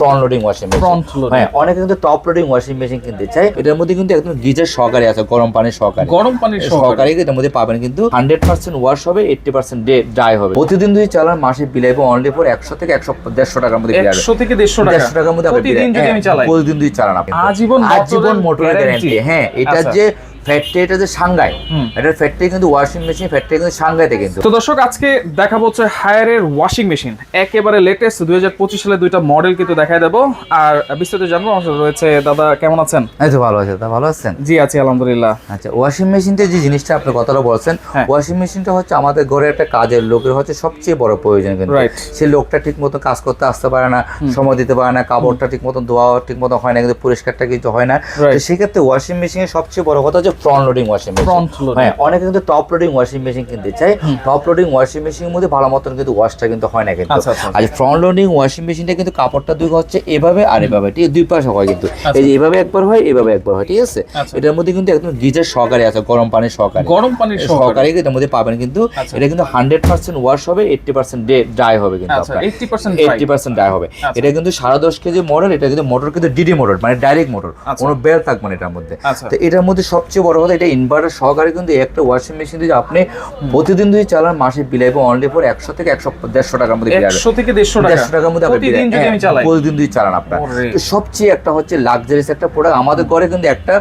Front loading washing machine হ্যাঁ অনেকে কিন্তু টপ লোডিং ওয়াশিং মেশিন কিনতে চায়। এটার মধ্যে কিন্তু একদম গিজার সহকারে আছে গরম পানির সহকারে। গরম পানির সহকারে। এটার মধ্যে পাবেন কিন্তু হান্ড্রেড পার্সেন্ট ওয়াশ হবে এইটটি পার্সেন্ট ড্রাই হবে। প্রতিদিন যদি চালান মাসে বিলাইবো অনলি ফর একশো থেকে একশো দেড়শো টাকার মধ্যে একশো থেকে দেড়শো দেড়শো টাকার মধ্যে প্রতিদিন যদি হ্যাঁ, চালাই। প্রতিদিন যদি চালান আপনি। আজীবন আজীবন মোটরের মোটরের গ্যারান্টি হ্যাঁ এটা আচ্ছা। যে ফ্যাক্টরি এটা যে সাংঘাই হুম। এটার ফ্যাক্টরি কিন্তু ওয়াশিং মেশিন ফ্যাক্টরি কিন্তু সাংঘাইতে কিন্তু। তো দর্শক আজকে দেখাবো হচ্ছে হায়ারের ওয়াশিং মেশিন একেবারে লেটেস্ট দুই হাজার পঁচিশ সালে দুইটা মডেল কিন্তু দেখাই দেবো। আর বিস্তারিত জানব আমার সাথে রয়েছে দাদা কেমন আছেন? এই তো ভালো আছে তা ভালো আছেন? জি আছি আলহামদুলিল্লাহ। আচ্ছা ওয়াশিং মেশিনটা যে জিনিসটা আপনি কথাটা বলছেন হ্যাঁ। ওয়াশিং মেশিনটা হচ্ছে আমাদের ঘরে একটা কাজের লোকের হচ্ছে সবচেয়ে বড় প্রয়োজন কিন্তু. সে লোকটা ঠিক মতো কাজ করতে আসতে পারে না সময় দিতে পারে না কাপড়টা ঠিক মতো ধোয়া ঠিক মতো হয় না কিন্তু পরিষ্কারটা কিছু হয় না। তো সেক্ষেত্রে ওয়াশিং মেশিনের সবচেয়ে বড় কথা হচ্ছে ফ্রন্ট লোডিং ওয়াশিং মেশিন। হ্যাঁ অনেকে কিন্তু টপ লোডিং ওয়াশিং মেশিন কিনতে চায়। টপ লোডিং ওয়াশিং মেশিনের মধ্যে ভালো মতন কিন্তু ওয়াশটা কিন্তু হয় না কিন্তু। আচ্ছা, আচ্ছা। আর ফ্রন্ট লোডিং ওয়াশিং মেশিনটা কিন্তু কাপড়টা দুই হচ্ছে এভাবে আর এভাবে ঠিক দুই পাশে হয় কিন্তু। এই যে এভাবে একবার হয় এভাবে একবার হয় ঠিক আছে? আচ্ছা। এটার মধ্যে কিন্তু একদম গিজার সহকারে আছে গরম পানির সহকারে। গরম পানির সহকারে। এটার মধ্যে পাবেন কিন্তু আচ্ছা। এটা কিন্তু হান্ড্রেড পার্সেন্ট ওয়াশ হবে এইটটি পার্সেন্ট ড্রাই হবে কিন্তু আচ্ছা এইটটি পার্সেন্ট ড্রাই হবে। আচ্ছা। এটা কিন্তু সাড়ে দশ কেজি মডেল এটা কিন্তু মোটর কিন্তু ডিডি মোটর মানে ডাইরেক্ট মোটর আচ্ছা। কোনো বেল থাকবে না এটার মধ্যে। আচ্ছা। তো এটার মধ্যে সবচেয়ে বড় কথা এটা ইনভার্টার সহকারে কিন্তু একটা ওয়াশিং মেশিন যদি আপনি প্রতিদিন যদি চালান মাসে বিলাইবো অনলি ফর একশো থেকে একশো দেড়শো টাকার মধ্যে একশো থেকে দেড়শো দেড়শো টাকার মধ্যে আপনি প্রতিদিন যদি হ্যাঁ, চালান আপনার। তো সবচেয়ে একটা হচ্ছে লাক্সারিস একটা প্রোডাক্ট আমাদের ঘরে কিন্তু একটা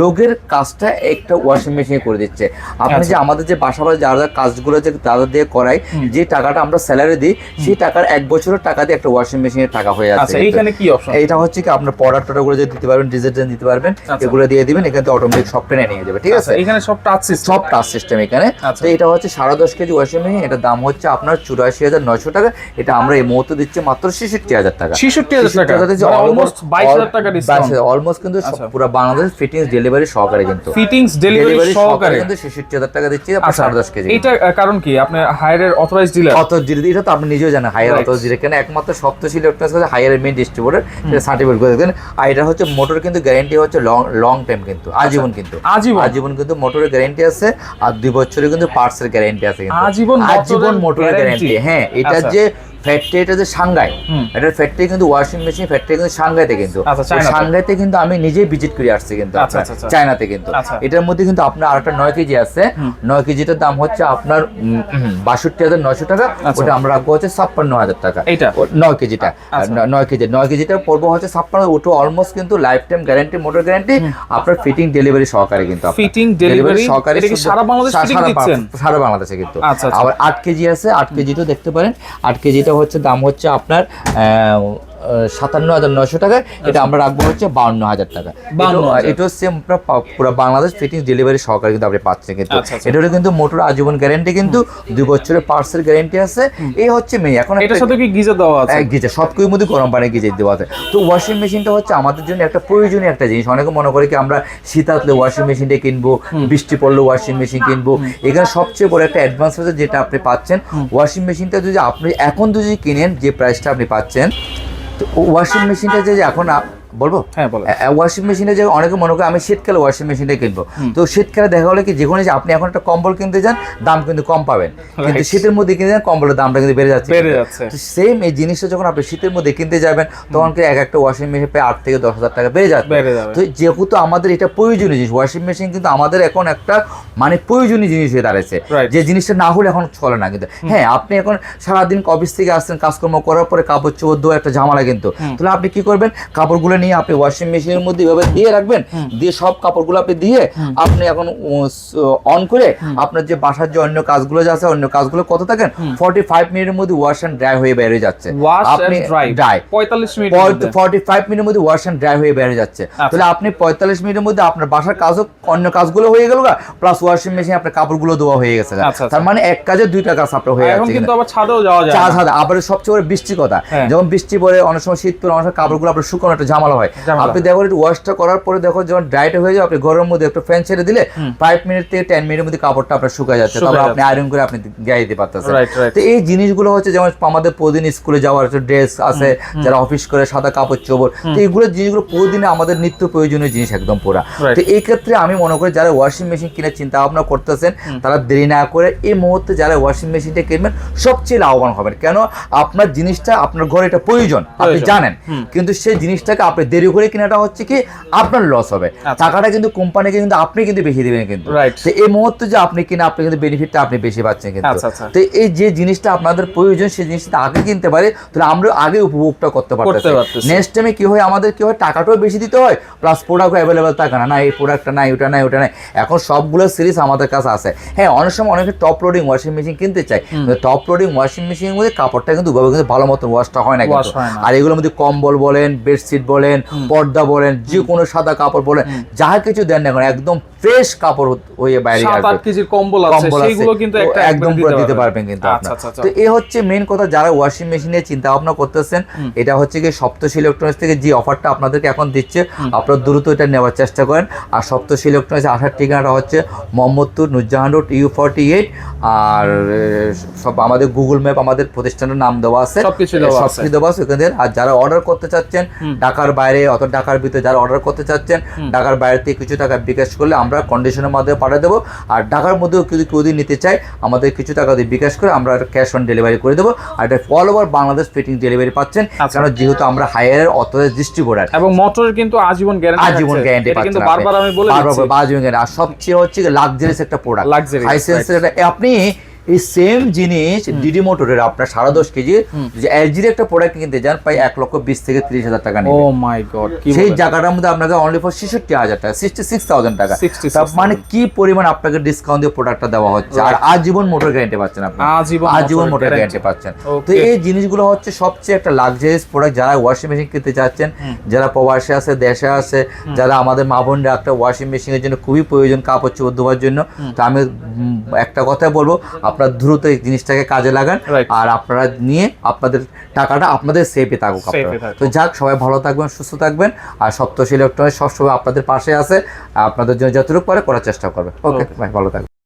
লোকের কাজটা একটা ওয়াশিং মেশিনে করে দিচ্ছে। আপনি আচ্ছা। যে আমাদের যে বাসা বাড়ি যারা যারা কাজগুলো যে তাদের দিয়ে করাই যে টাকাটা আমরা স্যালারি দিই সেই টাকার এক বছরের টাকা দিয়ে একটা ওয়াশিং মেশিনের টাকা হয়ে যাচ্ছে। আচ্ছা। এইখানে কি অপশন এটা হচ্ছে কি আপনার পড়ার টড়া গুলো যে দিতে পারবেন ডিজাইন দিতে পারবেন আচ্ছা। এগুলো দিয়ে দিবেন এখান থেকে অটোমেটিক সব টেনে নিয়ে যাবে ঠিক আছে? এখানে সব টাচ সিস্টেম সব টাচ সিস্টেম এখানে। আচ্ছা। তো এটা হচ্ছে সাড়ে দশ কেজি ওয়াশিং মেশিন এটার দাম হচ্ছে আপনার চুরাশি হাজার নয়শো টাকা। এটা আমরা এই মুহূর্তে দিচ্ছি মাত্র ছেষট্টি হাজার টাকা। ছেষট্টি হাজার টাকা। অলমোস্ট বাইশ হাজার টাকা ডিসকাউন্ট অলমোস্ট কিন্তু আচ্ছা। পুরো বাংলাদেশ ফিটিংস ডেলিভারি সহকারে কিন্তু। ফিটিংস ডেলিভারি সহকারে কিন্তু ছেষট্টি হাজার টাকা দিচ্ছি আপনার আচ্ছা সাড়ে দশ কেজি। আহ, কারণ কি? আপনি হায়ারের অথরাইজ ডিলার অত জিরে এটা তো আপনি নিজেও জানেন হায়ার. অত জিরে কেন একমাত্র সপ্তশী ইলেকট্রনিক্স হচ্ছে হায়ারের মেইন ডিস্ট্রিবিউটর সেটা সার্টিফিকেট করে দেন। আর এটা হচ্ছে মোটর কিন্তু গ্যারান্টি হচ্ছে লং লং টাইম কিন্তু আজীবন কিন্তু। আজীবন? আজীবন কিন্তু মোটরের গ্যারান্টি আছে আর দুই বছরের কিন্তু পার্টসের গ্যারান্টি আছে আজীবন মোটরের আজীবন মোটরের গ্যারান্টি হ্যাঁ এটা আচ্ছা। যে ফ্যাক্টরি এটা যে সাংঘাই ফ্যাক্টরি কিন্তু ওয়াশিং মেশিন ফ্যাক্টরি কিন্তু সাংঘাইতে কিন্তু। আচ্ছা, চায়নাতে। সাংঘাইতে কিন্তু আমি নিজেই ভিজিট করে আসছি কিন্তু আপনার, আচ্ছা, আচ্ছা। চায়নাতে কিন্তু। এটার মধ্যে কিন্তু আপনার আরেকটা নয় কেজি আছে। নয় কেজিটার দাম হচ্ছে আপনার বাষট্টি হাজার নয়শো টাকা। ওটা আমরা রাখব হচ্ছে ছাপ্পান্ন হাজার টাকা। এইটা? ও, নয় কেজিটা। নয় কেজি নয় কেজিটা পড়ব হচ্ছে ছাপ্পান্ন ওটা অলমোস্ট কিন্তু life time guarantee motor guarantee আপনার ফিটিং ডেলিভারি সহকারে কিন্তু ফিটিং ডেলিভারি সহকারে এটা সারা বাংলাদেশ সারা সারা বাংলাদেশে কিন্তু। আবার আট কেজি আছে আট কেজিটাও দেখতে পারেন। আট কেজিটা হচ্ছে দাম হচ্ছে আপনার সাতান্ন হাজার নয়শো টাকা এটা আমরা রাখব হচ্ছে বাউন্ন হাজার টাকা। এটা-। হচ্ছে আপনার পুরো বাংলাদেশ ফিটিং ডেলিভারি সহকারে কিন্তু আপনি পাচ্ছেন কিন্তু। আচ্ছা, আচ্ছা। এটা কিন্তু মোটর আজীবন গ্যারান্টি কিন্তু দুই বছরের পার্সের গ্যারান্টি আছে। এই হচ্ছে মেয়ে এখন এটার সাথে কি গিজার দেওয়া আছে? এক গিজার সবকিছুর মধ্যে গরম পানি গিজার দেওয়া আছে। তো ওয়াশিং মেশিনটা হচ্ছে আমাদের জন্য একটা প্রয়োজনীয় একটা জিনিস। অনেকে মনে করে কি আমরা শীত আসলে ওয়াশিং মেশিনটা কিনবো বৃষ্টি পড়লে ওয়াশিং মেশিন কিনবো। এখানে সবচেয়ে বড় একটা অ্যাডভান্স হচ্ছে যেটা আপনি পাচ্ছেন। ওয়াশিং মেশিনটা যদি আপনি এখন যদি কিনেন যে প্রাইসটা আপনি পাচ্ছেন ওয়াশিং মেশিনটা যে যে এখন আপ- বলব? হ্যাঁ ওয়াশিং মেশিনে যে অনেকে মনে করে আমি শীতকালে ওয়াশিং মেশিনটা কিনবো। তো শীতকালে দেখা কি যে কোনো আপনি এখন একটা কম্বল কিনতে যান দাম কিন্তু কম পাবেন। কিন্তু শীতের মধ্যে কিনতে যান কম্বলের দামটা কিন্তু বেড়ে যাচ্ছে। বেড়ে যাচ্ছে। সেম এই জিনিসটা যখন আপনি শীতের মধ্যে কিনতে যাবেন তখন এক একটা ওয়াশিং মেশিন প্রায় আট থেকে দশ হাজার টাকা বেড়ে যাবে। তো যেহেতু আমাদের এটা প্রয়োজনীয় জিনিস ওয়াশিং মেশিন কিন্তু আমাদের এখন একটা মানে প্রয়োজনীয় জিনিস হয়ে Right. যে জিনিসটা না হলে এখন চলে না কিন্তু। হ্যাঁ আপনি এখন সারাদিন অফিস থেকে আসছেন কাজকর্ম করার পরে কাপড় চোদ্দ একটা ঝামেলা কিন্তু। তাহলে আপনি কি করবেন? কাপড়গুলো নিয়ে আপনি ওয়াশিং মেশিনের মধ্যে এভাবে দিয়ে রাখবেন দিয়ে সব কাপড়গুলো আপনি দিয়ে আপনি এখন অন করে আপনার যে বাসার যে অন্য কাজগুলো যে আছে অন্য কাজগুলো কত থাকেন? ফর্টি ফাইভ মিনিটের মধ্যে ওয়াশ অ্যান্ড ড্রাই হয়ে বের হয়ে যাচ্ছে আপনি ড্রাই 45 মিনিট ফর্টি ফাইভ মিনিটের মধ্যে ওয়াশ অ্যান্ড ড্রাই হয়ে বের হয়ে যাচ্ছে। আচ্ছা। তাহলে আপনি পঁয়তাল্লিশ মিনিটের মধ্যে আপনার বাসার কাজও অন্য কাজগুলো হয়ে গেল প্লাস ওয়াশিং মেশিন আপনার কাপড়গুলো ধোয়া হয়ে গেছে আচ্ছা, আচ্ছা। তার মানে এক কাজে দুইটা কাজ আপনার হয়ে যাচ্ছে কিন্তু। আবার ছাদেও যাওয়া যায়। ছাদা। আবার সবচেয়ে বড় বৃষ্টি কথা। হ্যাঁ। যখন বৃষ্টি পড়ে অনেক সময় শীত পড়ে অনেক সময় কাপড়গুলো আপনার শুকানো একটা ঝামেলা ঝামেলা হয়। আপনি দেখো একটু ওয়াশটা করার পরে দেখো যখন ড্রাইটা হয়ে যায় আপনি ঘরের মধ্যে একটু ফ্যান ছেড়ে দিলে ফাইভ মিনিট থেকে টেন মিনিটের মধ্যে কাপড়টা আপনার শুকায় যাচ্ছে। তারপর আপনি আয়রন করে আপনি গায়ে দিতে পারতেছেন। তো এই জিনিসগুলো হচ্ছে যেমন আমাদের প্রতিদিন স্কুলে যাওয়ার ড্রেস আছে যারা অফিস করে সাদা কাপড় চোপড় তো এইগুলো জিনিসগুলো প্রতিদিনে আমাদের নিত্য প্রয়োজনীয় জিনিস একদম পুরা। তো এই ক্ষেত্রে আমি মনে করি যারা ওয়াশিং মেশিন কিনে চিন্তা ভাবনা করতেছেন তারা দেরি না করে এই মুহূর্তে যারা ওয়াশিং মেশিনটা কিনবেন সবচেয়ে লাভবান হবেন। কেন? আপনার জিনিসটা আপনার ঘরে এটা প্রয়োজন আপনি জানেন। কিন্তু সেই জিনিসটাকে আপনি দেরি করে কেনাটা হচ্ছে কি আপনার লস হবে আচ্ছা। টাকাটা কিন্তু কোম্পানিকে কিন্তু আপনি কিন্তু বেশি দিবেন কিন্তু. তো এই মুহূর্তে যে আপনি কিনা আপনি কিন্তু বেনিফিটটা আপনি বেশি পাচ্ছেন কিন্তু আচ্ছা, আচ্ছা। তো এই যে জিনিসটা আপনাদের প্রয়োজন সেই জিনিসটা আগে কিনতে পারে তাহলে আমরা আগে উপভোগটা করতে পারতেছি পারতেছি। নেক্সট টাইমে কি হয় আমাদের কি হয় টাকাটাও বেশি দিতে হয় প্লাস প্রোডাক্ট অ্যাভেলেবেল থাকে না না এই প্রোডাক্টটা নাই ওটা নাই ওটা নাই এখন সবগুলো সিরিজ আমাদের কাছে আছে হ্যাঁ অনেক সময় অনেকে টপ লোডিং ওয়াশিং মেশিন কিনতে চায় টপ লোডিং ওয়াশিং মেশিনের মধ্যে কাপড়টা কিন্তু কিন্তু ভালো মতো ওয়াশটা হয় না কিন্তু হয় না। আর এগুলোর মধ্যে কম্বল বলেন বেডশিট বলেন পর্দা বলেন যে কোনো সাদা কাপড় বলেন যা কিছু দেন না একদম ফ্রেশ কাপড় হয়ে বাইরে আসবে। কম্বল আছে সেইগুলো কিন্তু একটা একদম পুরো দিতে পারবেন। কিন্তু আচ্ছা আচ্ছা আচ্ছা। তো এ হচ্ছে মেন কথা যারা ওয়াশিং মেশিনে চিন্তা ভাবনা করতেছেন এটা হচ্ছে কি সপ্তশী ইলেকট্রনিক্স থেকে যে অফারটা আপনাদেরকে এখন দিচ্ছে আপনারা দ্রুত এটা নেওয়ার চেষ্টা করেন। আর সপ্তশী ইলেকট্রনিক্স আসার ঠিকানাটা হচ্ছে Mohammadpur Nurjahan road U forty eight আর সব আমাদের গুগল ম্যাপ আমাদের প্রতিষ্ঠানের নাম দেওয়া আছে। সবকিছু দেওয়া আছে। ওখানে আর যারা অর্ডার করতে চাচ্ছেন ঢাকার বাইরে অত ঢাকার ভিতরে যারা অর্ডার করতে চাচ্ছেন ঢাকার বাইরে থেকে কিছু টাকা বিকাশ করলে আমরা কন্ডিশনের মাধ্যমে পাঠিয়ে দেবো। আর ঢাকার মধ্যেও যদি কেউ যদি নিতে চায় আমাদের কিছু টাকা দিয়ে বিকাশ করে আমরা ক্যাশ অন ডেলিভারি করে দেবো। আর এটা all over Bangladesh fitting delivery পাচ্ছেন আচ্ছা। কারণ যেহেতু আমরা হায়ারের অথরাইজ ডিস্ট্রিবিউটার এবং মোটরের কিন্তু আজীবন গ্যারান্টি আজীবন গ্যারান্টি পাচ্ছেন কিন্তু বারবার আমি বলে বারবার আজীবন guarantee। আর সবচেয়ে হচ্ছে লাক্সারিয়াস একটা প্রোডাক্ট Luxurious, হাইসেন্সের একটা আপনি এই সেম জিনিস ডিডি মোটরের আপনার সাড়ে দশ কেজি যে এলজির একটা প্রোডাক্ট কিনতে যান প্রায় এক লক্ষ বিশ থেকে ত্রিশ হাজার টাকা ও মাই গড সেই জায়গাটার মধ্যে আপনাকে অনলি ফর ছেষট্টি হাজার টাকা সিক্সটি সিক্স থাউজেন্ড টাকা। 66,000 তা মানে কি পরিমাণ আপনাকে ডিসকাউন্ট দিয়ে প্রোডাক্টটা দেওয়া হচ্ছে? আর আজীবন মোটর গ্যারান্টি পাচ্ছেন আপনি। আজীবন আজীবন মোটর গ্যারান্টি পাচ্ছেন। তো এই জিনিসগুলো হচ্ছে সবচেয়ে একটা লাক্সারিয়াস প্রোডাক্ট যারা ওয়াশিং মেশিন কিনতে চাচ্ছেন যারা প্রবাসে আছে দেশে আছে যারা আমাদের মা বোনরা একটা ওয়াশিং মেশিনের জন্য খুবই প্রয়োজন কাপড় চোপড় ধোয়ার জন্য। তো আমি একটা কথা বলব আপনারা দ্রুত এই জিনিসটাকে কাজে লাগান আর আপনারা নিয়ে আপনাদের টাকাটা আপনাদের সেফে থাকুক। তো যাক সবাই ভালো থাকবেন সুস্থ থাকবেন আর সপ্তশী ইলেকট্রনিক্স সবসময় আপনাদের পাশে আছে। আপনাদের জন্য যতটুকু পারে করার চেষ্টা করবে ওকে ভাই ভালো থাকবেন।